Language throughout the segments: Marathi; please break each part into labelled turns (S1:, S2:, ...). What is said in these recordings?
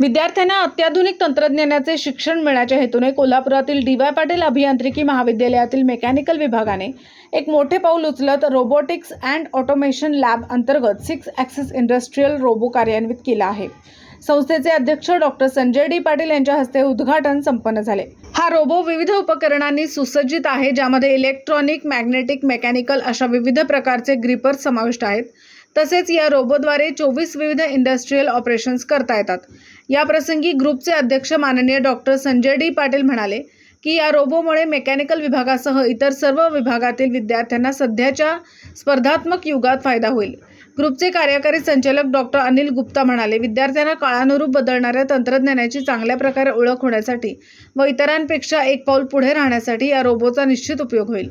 S1: विद्यार्थ्यांना अत्याधुनिक तंत्रज्ञानाचे शिक्षण मिळण्याच्या हेतूने कोल्हापुरातील डी वाय पाटील अभियांत्रिकी महाविद्यालयातील मेकॅनिकल विभागाने एक मोठे पाऊल उचलत रोबोटिक्स अँड ऑटोमेशन लॅब अंतर्गत सिक्स ॲक्सिस इंडस्ट्रीयल रोबो कार्यान्वित केला आहे. संस्थेचे अध्यक्ष डॉक्टर संजय डी पाटील यांच्या हस्ते उद्घाटन संपन्न झाले. हा रोबो विविध उपकरणांनी सुसज्जित आहे ज्यामध्ये इलेक्ट्रॉनिक मॅग्नेटिक मेकॅनिकल अशा विविध प्रकारचे ग्रिपर्स समाविष्ट आहेत. तसेच या रोबोद्वारे चोवीस विविध इंडस्ट्रीयल ऑपरेशन्स करता येतात. या प्रसंगी ग्रुपचे अध्यक्ष माननीय डॉक्टर संजय डी. पाटील म्हणाले की या रोबोमुळे मेकॅनिकल विभागासह इतर सर्व विभागातील विद्यार्थ्यांना सध्याच्या स्पर्धात्मक युगात फायदा होईल. ग्रुपचे कार्यकारी संचालक डॉक्टर अनिल गुप्ता म्हणाले विद्यार्थ्यांना काळानुरूप बदलणाऱ्या तंत्रज्ञानाची चांगल्या प्रकारे ओळख होण्यासाठी व इतरांपेक्षा एक पाऊल पुढे राहण्यासाठी या रोबोचा निश्चित उपयोग होईल.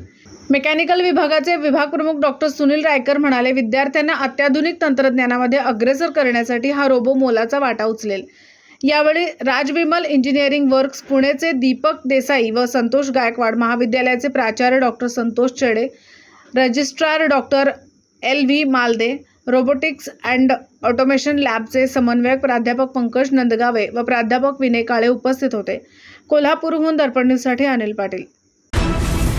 S1: मेकॅनिकल विभागाचे विभाग प्रमुख डॉक्टर सुनील रायकर म्हणाले विद्यार्थ्यांना अत्याधुनिक तंत्रज्ञानामध्ये अग्रेसर करण्यासाठी हा रोबो मोलाचा वाटा उचलेल. यावेळी राजविमल इंजिनिअरिंग वर्क्स पुणेचे दीपक देसाई व संतोष गायकवाड महाविद्यालयाचे प्राचार्य doctor Santosh Chede registrar doctor L V Malde robotics and automation लॅबचे समन्वयक प्राध्यापक पंकज नंदगावे व प्राध्यापक विनय काळे उपस्थित होते. कोल्हापूरहून दर्पण न्यूजसाठी अनिल पाटील